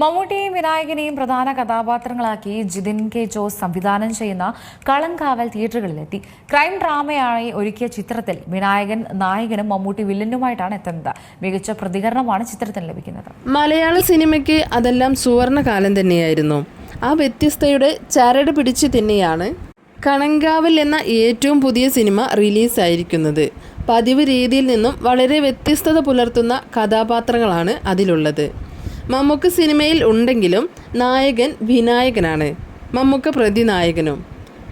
മമ്മൂട്ടിയെയും വിനായകനെയും പ്രധാന കഥാപാത്രങ്ങളാക്കി ജിതിൻ കെ ജോസ് സംവിധാനം ചെയ്യുന്ന കളങ്കാവൽ തിയേറ്ററുകളിലെത്തി. ക്രൈം ഡ്രാമയായി ഒരുക്കിയ ചിത്രത്തിൽ വിനായകൻ നായകനും മമ്മൂട്ടി വില്ലനുമായിട്ടാണ് എത്തുന്നത് മികച്ച പ്രതികരണമാണ് ചിത്രത്തിന് ലഭിക്കുന്നത്. മലയാള സിനിമയ്ക്ക് അതെല്ലാം സുവർണകാലം തന്നെയായിരുന്നു. ആ വ്യത്യസ്തയുടെ ചരട് പിടിച്ച് തന്നെയാണ് കണങ്കാവൽ എന്ന ഏറ്റവും പുതിയ സിനിമ റിലീസായിരിക്കുന്നത്. പതിവ് രീതിയിൽ നിന്നും വളരെ വ്യത്യസ്തത പുലർത്തുന്ന കഥാപാത്രങ്ങളാണ് അതിലുള്ളത്. മമ്മൂക്ക സിനിമയിൽ ഉണ്ടെങ്കിലും നായകൻ വിനായകനാണ്. മമ്മൂക്ക പ്രതിനായകനും.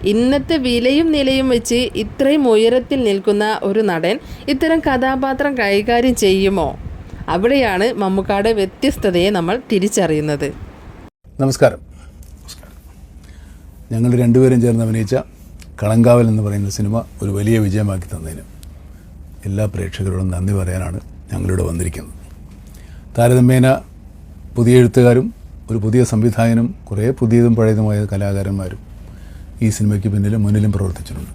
ഇന്നത്തെ വിലയും നിലയും വെച്ച് ഇത്രയും ഉയരത്തിൽ നിൽക്കുന്ന ഒരു നടൻ ഇത്തരം കഥാപാത്രം കൈകാര്യം ചെയ്യുമോ? അവിടെയാണ് മമ്മൂക്കാടെ വ്യത്യസ്തതയെ നമ്മൾ തിരിച്ചറിയുന്നത്. നമസ്കാരം. ഞങ്ങൾ രണ്ടുപേരും ചേർന്ന് അഭിനയിച്ച കളങ്കാവൽ എന്ന് പറയുന്ന സിനിമ ഒരു വലിയ വിജയമാക്കി തന്നതിന് എല്ലാ പ്രേക്ഷകരോടും നന്ദി പറയാനാണ് ഞങ്ങളിവിടെ വന്നിരിക്കുന്നത്. താരതമ്യേന പുതിയ എഴുത്തുകാരും ഒരു പുതിയ സംവിധായകനും കുറേ പുതിയതും പഴയതുമായ കലാകാരന്മാരും ഈ സിനിമയ്ക്ക് പിന്നിലും മുന്നിലും പ്രവർത്തിച്ചിട്ടുണ്ട്.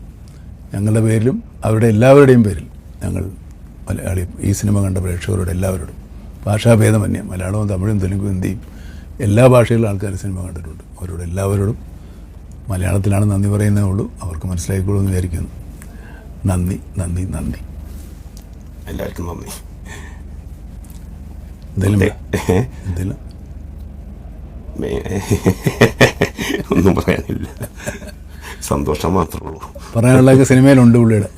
ഞങ്ങളുടെ പേരിലും അവരുടെ എല്ലാവരുടെയും പേരിൽ ഞങ്ങൾ മലയാളി ഈ സിനിമ കണ്ട പ്രേക്ഷകരോട് എല്ലാവരോടും ഭാഷാഭേദമന്യേ മലയാളവും തമിഴും തെലുങ്കും ഹിന്ദിയും എല്ലാ ഭാഷയിലും ആൾക്കാർ സിനിമ കണ്ടിട്ടുണ്ട്. അവരോട് എല്ലാവരോടും മലയാളത്തിലാണ് നന്ദി പറയുന്നേ ഉള്ളൂ. അവർക്ക് മനസ്സിലായിക്കോളൂ എന്ന് വിചാരിക്കുന്നു. നന്ദി നന്ദി നന്ദി. എല്ലാവർക്കും നന്ദി. എന്തെങ്കിലും? ഒന്നും പറയാനില്ല സന്തോഷം മാത്രമേ ഉള്ളൂ പറയാനുള്ളതൊക്കെ സിനിമയിലുണ്ട് പുള്ളിയുടെ.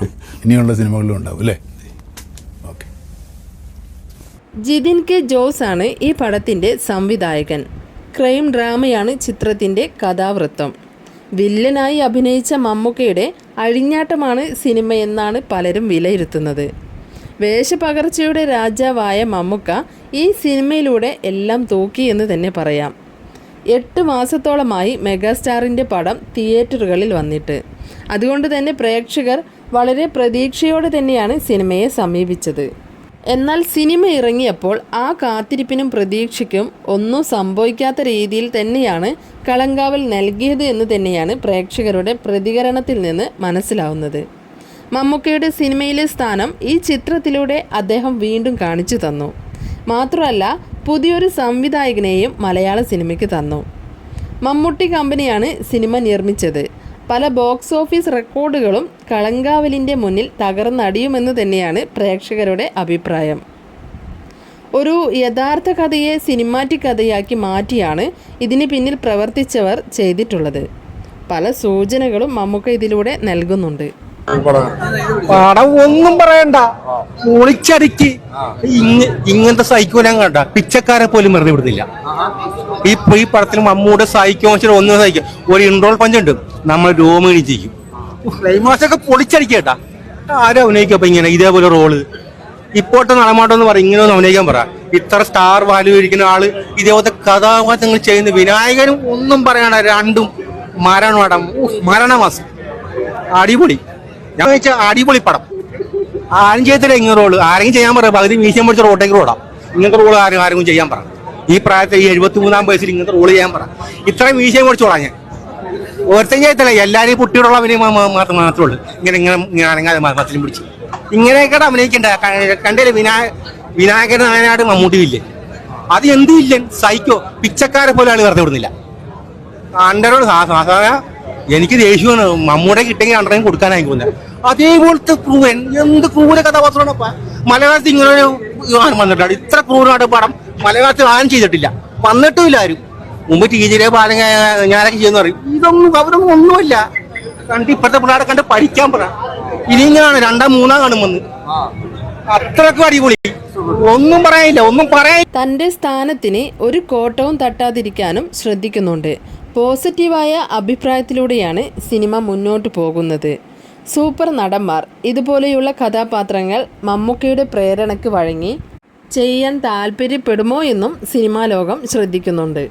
ഇനിയുള്ള സിനിമകളിലും ഉണ്ടാവും അല്ലേ? ഓക്കെ ജിതിൻ കെ ജോസ് ആണ് ഈ പടത്തിന്റെ സംവിധായകൻ. ക്രൈം ഡ്രാമയാണ് ചിത്രത്തിന്റെ കഥാവൃത്തം. വില്ലനായി അഭിനയിച്ച മമ്മൂക്കയുടെ അഴിഞ്ഞാട്ടമാണ് സിനിമയെന്നാണ് പലരും വിലയിരുത്തുന്നത്. വേഷപകർച്ചയുടെ രാജാവായ മമ്മുക്ക ഈ സിനിമയിലൂടെ എല്ലാം തൂക്കി എന്ന് തന്നെ പറയാം. എട്ട് മാസത്തോളമായി മെഗാസ്റ്റാറിന്റെ പടം തിയേറ്ററുകളിൽ വന്നിട്ട്. അതുകൊണ്ട് തന്നെ പ്രേക്ഷകർ വളരെ പ്രതീക്ഷയോടെ തന്നെയാണ് സിനിമയെ സമീപിച്ചത്. എന്നാൽ സിനിമ ഇറങ്ങിയപ്പോൾ ആ കാത്തിരിപ്പിനും പ്രതീക്ഷയ്ക്കും ഒന്നും സംഭവിക്കാത്ത രീതിയിൽ തന്നെയാണ് കളങ്കാവൽ നൽകിയത് എന്ന് തന്നെയാണ് പ്രേക്ഷകരുടെ പ്രതികരണത്തിൽ നിന്ന് മനസ്സിലാവുന്നത്. മമ്മൂക്കയുടെ സിനിമയിലെ സ്ഥാനം ഈ ചിത്രത്തിലൂടെ അദ്ദേഹം വീണ്ടും കാണിച്ചു തന്നു. മാത്രമല്ല പുതിയൊരു സംവിധായകനെയും മലയാള സിനിമയ്ക്ക് തന്നു. മമ്മൂട്ടി കമ്പനിയാണ് സിനിമ നിർമ്മിച്ചത്. പല ബോക്സ് ഓഫീസ് റെക്കോർഡുകളും കളങ്കാവലിന്റെ മുന്നിൽ തകർന്നടിയുമെന്ന് തന്നെയാണ് പ്രേക്ഷകരുടെ അഭിപ്രായം. ഒരു യഥാർത്ഥ കഥയെ സിനിമാറ്റിക് കഥയാക്കി മാറ്റിയാണ് ഇതിന് പിന്നിൽ പ്രവർത്തിച്ചവർ ചെയ്തിട്ടുള്ളത്. പല സൂചനകളും മമ്മൂക്ക ഇതിലൂടെ നൽകുന്നുണ്ട്. പടം ഒന്നും പറയണ്ട. പൊളിച്ചടിക്ക് ഇങ്ങ ഇങ്ങനത്തെ സൈക്കോ ഞാൻ കണ്ട. പിച്ചക്കാരെ പോലും വെറുതെ വിടുന്നില്ല. ഈ ഈ പടത്തിൽ മമ്മൂടെ വെച്ചിട്ട് ഒന്നും സഹിക്കും. ഒരു ഇൻട്രോൾ പഞ്ചുണ്ട് നമ്മൾ രോമിണി ചെയ്യും. ക്ലൈമാക്സ് ഒക്കെ പൊളിച്ചടിക്കേട്ടാ ആരും അഭിനയിക്കും അപ്പൊ ഇങ്ങനെ ഇതേപോലെ റോൾ ഇപ്പോഴത്തെ നടമാട്ടം പറയും ഇങ്ങനെ ഒന്ന് അഭിനയിക്കാൻ പറ. ഇത്ര സ്റ്റാർ വാല്യൂ ഇരിക്കുന്ന ആൾ ഇതേപോലത്തെ കഥാപാത്രങ്ങൾ ചെയ്യുന്ന വിനായകനും ഒന്നും പറയണ രണ്ടും മരണമടം. മരണമാസം. അടിപൊളി. ഞാൻ വെച്ചാൽ അടിപൊളി പടം. ആരും ചെയ്തില്ല ഇങ്ങനെ റോൾ. ആരെങ്കിലും ചെയ്യാൻ പറയാം പകുതി മീശം പഠിച്ച റോട്ടേക്ക് റോഡാം ഇങ്ങനത്തെ റോൾ ആരും ആരെങ്കിലും ചെയ്യാൻ പറ. ഈ പ്രായത്തിൽ ഈ എഴുപത്തി മൂന്നാം വയസ്സിൽ ഇങ്ങനത്തെ റോൾ ചെയ്യാൻ പറ. ഇത്രയും മീശം പിടിച്ചോളാം ഞാൻ. ഓർത്തും ചെയ്യത്തില്ല. എല്ലാവരെയും കുട്ടിയോടുള്ള അഭിനയം മാത്രം മാത്രമേ ഉള്ളൂ. ഇങ്ങനെ ഇങ്ങനെ ഇങ്ങനെ അനങ്ങാതെ മസിലും പിടിച്ച്. ഇങ്ങനെയൊക്കെ അഭിനയിക്കണ്ട കണ്ടില്ലേ വിനായ വിനായകൻ നായനാട് മമ്മൂട്ടി അത് എന്തും സൈക്കോ. പിച്ചക്കാരെ പോലെ ആൾ വെറുതെ വിടുന്നില്ല. അണ്ടരോട് സാധാരണ എനിക്ക് ദേഷ്യമാണ്. മമ്മൂടെ കിട്ടെങ്കിൽ അണ്ടറിന് കൊടുക്കാനായി പോകുന്നത് അതേപോലത്തെ ക്രൂരൻ. എന്ത് ക്രൂര കഥാപാത്രമാണ് മലയാളത്തിൽ ഇങ്ങനെ ഒരു ആരും വന്നിട്ടുണ്ട് ഇത്ര ക്രൂരമായിട്ട് പടം മലയാളത്തിൽ ആരും ചെയ്തിട്ടില്ല. വന്നിട്ടും ഇല്ല ആരും. മുമ്പ് ടി ജിയിലെ ബാലൻ ഞാനൊക്കെ ചെയ്യുന്ന പറയും. ഇതൊന്നും അവരൊന്നും ഒന്നുമില്ല. കണ്ട് ഇപ്പോഴത്തെ പിള്ളേരെ കണ്ട് പഠിക്കാൻ പറ. ഇനിങ്ങനാണ് രണ്ടാം മൂന്നാം കാണുമെന്ന്. അത്രക്കും അടിപൊളി. ഒന്നും പറയാനില്ല. ഒന്നും പറയാൻ തന്റെ സ്ഥാനത്തിന് ഒരു കോട്ടവും തട്ടാതിരിക്കാനും ശ്രദ്ധിക്കുന്നുണ്ട്. പോസിറ്റീവായ അഭിപ്രായത്തിലൂടെയാണ് സിനിമ മുന്നോട്ട് പോകുന്നത്. സൂപ്പർ നടന്മാർ ഇതുപോലെയുള്ള കഥാപാത്രങ്ങൾ മമ്മൂക്കയുടെ പ്രേരണയ്ക്ക് വഴങ്ങി ചെയ്യാൻ താല്പര്യപ്പെടുമോ എന്നും സിനിമാ ലോകം ശ്രദ്ധിക്കുന്നുണ്ട്.